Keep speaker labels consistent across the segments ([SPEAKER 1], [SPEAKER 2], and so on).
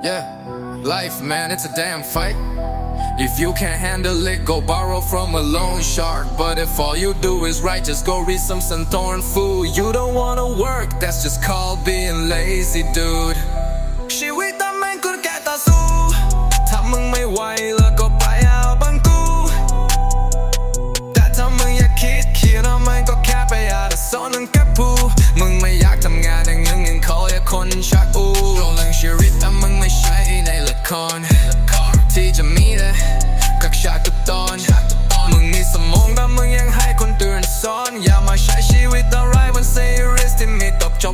[SPEAKER 1] Yeah, life, man, it's a damn fight. If you can't handle it, go borrow from a loan shark. But if all you do is write, just go read some Santorin food. You don't wanna work, that's just called being lazy, dude. She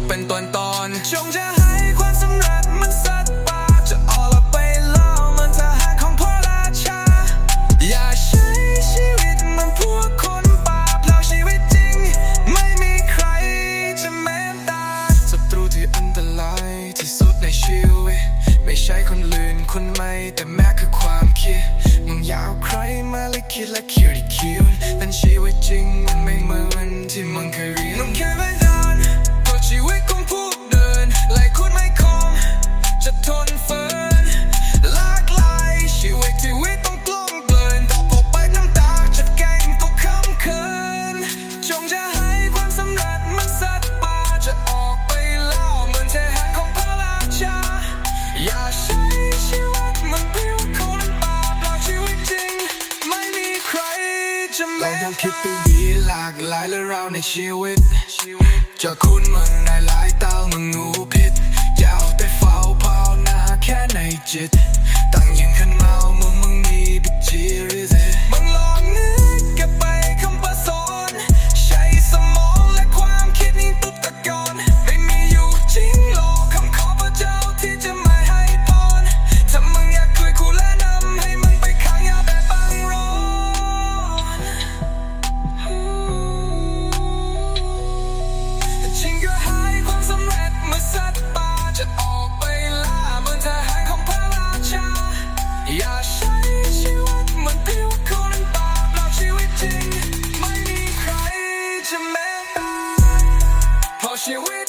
[SPEAKER 1] เป็นตอนตอนจงจะให้ความสำเร็จมันสัตว์ปากจะออกไปเล่อมันทหารของพระราชา อย่าใช้ชีวิตมันพวกคนป่าเปล่าชีวิตจริง ไม่มีใครจะแม้ตาศัตรูที่อันตรายที่สุดในชีวิต ไม่ใช่คนลื่นคนไม่แต่แม้คือความคิดมึงยาวใครมาเลยคิดและคิดที่คิดแต่ชีวิตจริงมันไม่เหมือนที่มึงเคยเรียน คิดไปมีหลากหลายและเราในชีวิต จะคุณเมืองในหลายตามึงงูพิษยาวแต่เฝ้าภาวนาแค่ในจิต she will.